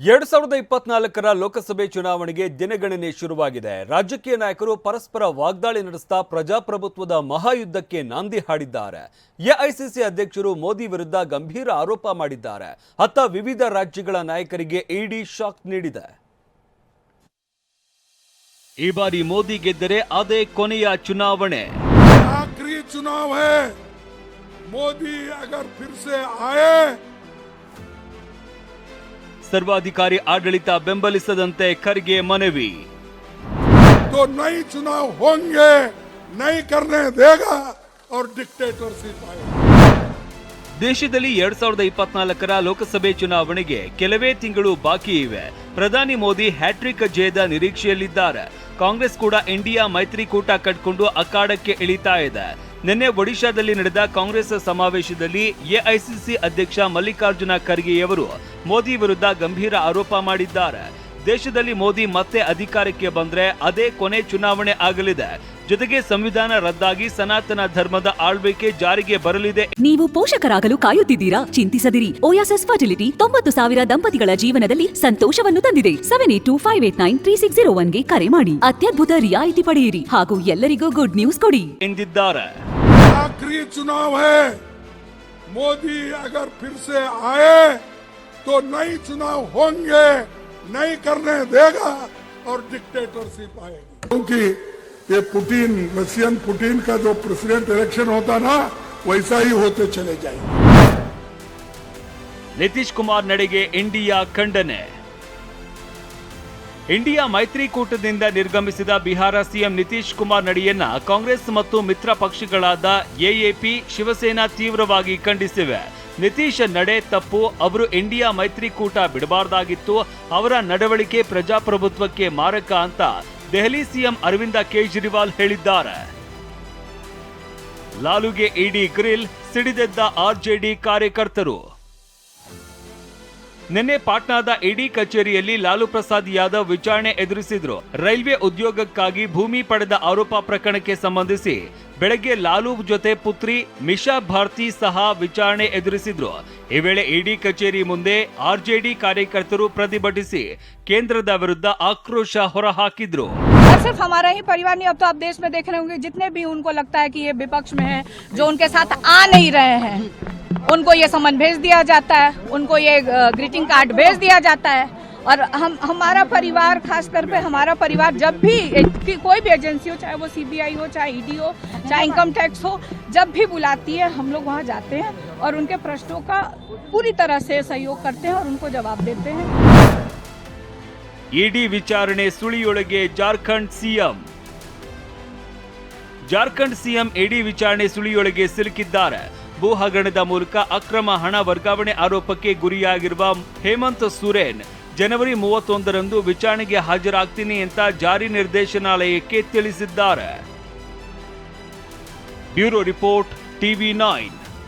ಎರಡು ಸಾವಿರದ ಇಪ್ಪತ್ನಾಲ್ಕರ ಲೋಕಸಭೆ ಚುನಾವಣೆಗೆ ದಿನಗಣನೆ ಶುರುವಾಗಿದೆ. ರಾಜಕೀಯ ನಾಯಕರು ಪರಸ್ಪರ ವಾಗ್ದಾಳಿ ನಡೆಸ್ತಾ ಪ್ರಜಾಪ್ರಭುತ್ವದ ಮಹಾಯುದ್ಧಕ್ಕೆ ನಾಂದಿ ಹಾಡಿದ್ದಾರೆ. ಎಐಸಿಸಿ ಅಧ್ಯಕ್ಷರು ಮೋದಿ ವಿರುದ್ಧ ಗಂಭೀರ ಆರೋಪ ಮಾಡಿದ್ದಾರೆ. ಅತ್ತ ವಿವಿಧ ರಾಜ್ಯಗಳ ನಾಯಕರಿಗೆ ಇಡಿ ಶಾಕ್ ನೀಡಿದೆ. ಈ ಬಾರಿ ಮೋದಿ ಗೆದ್ದರೆ ಅದೇ ಕೊನೆಯ ಚುನಾವಣೆ. ಚುನಾವಣೆ. ಮೋದಿ ಅಗರ್ ಫಿರ್ ಸರ್ವಾಧಿಕಾರಿ ಆಡಳಿತ ಬೆಂಬಲಿಸದಂತೆ ಖರ್ಗೆ ಮನವಿ तो नई चुनाव होंगे नहीं करने देगा और डिक्टेटरशिप आएगा ದೇಶದಲ್ಲಿ ಎರಡ್ ಸಾವಿರದ ಇಪ್ಪತ್ನಾಲ್ಕರ ಲೋಕಸಭೆ ಚುನಾವಣೆಗೆ ಕೆಲವೇ ತಿಂಗಳು ಬಾಕಿ ಇವೆ ಪ್ರಧಾನಿ ಮೋದಿ ಹ್ಯಾಟ್ರಿಕ್ ಜಯದ ನಿರೀಕ್ಷೆಯಲ್ಲಿದ್ದಾರೆ ಕಾಂಗ್ರೆಸ್ ಕೂಡ ಇಂಡಿಯಾ ಮೈತ್ರಿಕೂಟ ಕಟ್ಕೊಂಡು ಅಖಾಡಕ್ಕೆ ಇಳಿತಾ ಇದೆ ನಿನ್ನೆ ಒಡಿಶಾದಲ್ಲಿ ನಡೆದ ಕಾಂಗ್ರೆಸ್ ಸಮಾವೇಶದಲ್ಲಿ ಎಐಸಿಸಿ ಅಧ್ಯಕ್ಷ ಮಲ್ಲಿಕಾರ್ಜುನ ಖರ್ಗೆಯವರು ಮೋದಿ ವಿರುದ್ಧ ಗಂಭೀರ ಆರೋಪ ಮಾಡಿದ್ದಾರೆ. ದೇಶದಲ್ಲಿ ಮೋದಿ ಮತ್ತೆ ಅಧಿಕಾರಕ್ಕೆ ಬಂದ್ರೆ ಅದೇ ಕೊನೆ ಚುನಾವಣೆ ಆಗಲಿದೆ. ಜೊತೆಗೆ ಸಂವಿಧಾನ ರದ್ದಾಗಿ ಸನಾತನ ಧರ್ಮದ ಆಳ್ವಿಕೆ ಜಾರಿಗೆ ಬರಲಿದೆ. ನೀವು ಪೋಷಕರಾಗಲು ಕಾಯುತ್ತಿದ್ದೀರಾ? ಚಿಂತಿಸದಿರಿ. ಓಯಾಸಸ್ ಫರ್ಟಿಲಿಟಿ ತೊಂಬತ್ತು ಸಾವಿರ ದಂಪತಿಗಳ ಜೀವನದಲ್ಲಿ ಸಂತೋಷವನ್ನು ತಂದಿದೆ. Seven eight two five eight nine three six zero ಒನ್ಗೆ ಕರೆ ಮಾಡಿ. ಅತ್ಯದ್ಭುತ ರಿಯಾಯಿತಿ ಪಡೆಯಿರಿ ಹಾಗೂ ಎಲ್ಲರಿಗೂ ಗುಡ್ ನ್ಯೂಸ್ ಕೊಡಿ. ಎಂದಿದ್ದಾರೆ. आखिरी चुनाव है मोदी अगर फिर से आए तो नई चुनाव होंगे नहीं करने देगा और डिक्टेटरशिप आएगी क्योंकि ये पुतिन रशियन पुतिन का जो प्रेसिडेंट इलेक्शन होता ना वैसा ही होते चले जाएंगे ನಿತೀಶ್ ಕುಮಾರ್ ನಡೆಗೆ ಇಂಡಿಯಾ ಖಂಡನೆ ಇಂಡಿಯಾ ಮೈತ್ರಿಕೂಟದಿಂದ ನಿರ್ಗಮಿಸಿದ ಬಿಹಾರ ಸಿಎಂ ನಿತೀಶ್ ಕುಮಾರ್ ನಡೆಯನ್ನ ಕಾಂಗ್ರೆಸ್ ಮತ್ತು ಮಿತ್ರ ಪಕ್ಷಗಳಾದ ಎಎಪಿ, ಶಿವಸೇನಾ ತೀವ್ರವಾಗಿ ಖಂಡಿಸಿವೆ. ನಿತೀಶ್ ನಡೆ ತಪ್ಪು, ಅವರು ಇಂಡಿಯಾ ಮೈತ್ರಿಕೂಟ ಬಿಡಬಾರ್ದಾಗಿತ್ತು, ಅವರ ನಡವಳಿಕೆ ಪ್ರಜಾಪ್ರಭುತ್ವಕ್ಕೆ ಮಾರಕ ಅಂತ ದೆಹಲಿ ಸಿಎಂ ಅರವಿಂದ ಕೇಜ್ರಿವಾಲ್ ಹೇಳಿದ್ದಾರೆ. ಲಾಲುಗೆ ಇಡಿ ಗ್ರಿಲ್, ಸಿಡಿದೆದ್ದ ಆರ್ಜೆಡಿ ಕಾರ್ಯಕರ್ತರು. ನಿನ್ನೆ ಪಾಟ್ನಾದ ಇಡಿ ಕಚೇರಿಯಲ್ಲಿ ಲಾಲು ಪ್ರಸಾದ್ ಯಾದವ್ ವಿಚಾರಣೆ ಎದುರಿಸಿದ್ರು ರೈಲ್ವೆ ಉದ್ಯೋಗಕ್ಕಾಗಿ ಭೂಮಿ ಪಡೆದ ಆರೋಪ ಪ್ರಕರಣಕ್ಕೆ ಸಂಬಂಧಿಸಿ ಬೆಳಗ್ಗೆ ಲಾಲು ಜೊತೆ ಪುತ್ರಿ ಮಿಶಾ ಭಾರತಿ ಸಹ ವಿಚಾರಣೆ ಎದುರಿಸಿದ್ರು ಈ ವೇಳೆ ಇಡಿ ಕಚೇರಿ ಮುಂದೆ ಆರ್ಜೆಡಿ ಕಾರ್ಯಕರ್ತರು ಪ್ರತಿಭಟಿಸಿ ಕೇಂದ್ರದ ವಿರುದ್ಧ ಆಕ್ರೋಶ ಹೊರಹಾಕಿದ್ರು और सिर्फ हमारा ही परिवार नहीं अब तो आप देश में देख रहे होंगे जितने भी उनको लगता है कि ये विपक्ष में है जो उनके साथ आ नहीं रहे हैं उनको ये समन भेज दिया जाता है उनको ये ग्रीटिंग कार्ड भेज दिया जाता है और हम हमारा परिवार खासकर पे हमारा परिवार जब भी कि कोई भी एजेंसी हो चाहे वो सीबीआई हो चाहे ईडी हो चाहे इनकम टैक्स हो जब भी बुलाती है हम लोग वहाँ जाते हैं और उनके प्रश्नों का पूरी तरह से सहयोग करते हैं और उनको जवाब देते हैं ಇಡಿ ವಿಚಾರಣೆ ಸುಳಿಯೊಳಗೆ Jharkhand CM Jharkhand CM ED ವಿಚಾರಣೆ ಸುಳಿಯೊಳಗೆ ಸಿಲುಕಿದ್ದಾರೆ ಭೂ ಹಗರಣದ ಮೂಲಕ ಅಕ್ರಮ ಹಣ ವರ್ಗಾವಣೆ ಆರೋಪಕ್ಕೆ ಗುರಿಯಾಗಿರುವ ಹೇಮಂತ್ ಸೊರೇನ್, ಜನವರಿ ಮೂವತ್ತೊಂದರಂದು ವಿಚಾರಣೆಗೆ ಹಾಜರಾಗ್ತೀನಿ ಅಂತ ಜಾರಿ ನಿರ್ದೇಶನಾಲಯಕ್ಕೆ ತಿಳಿಸಿದ್ದಾರೆ. Bureau report, TV nine.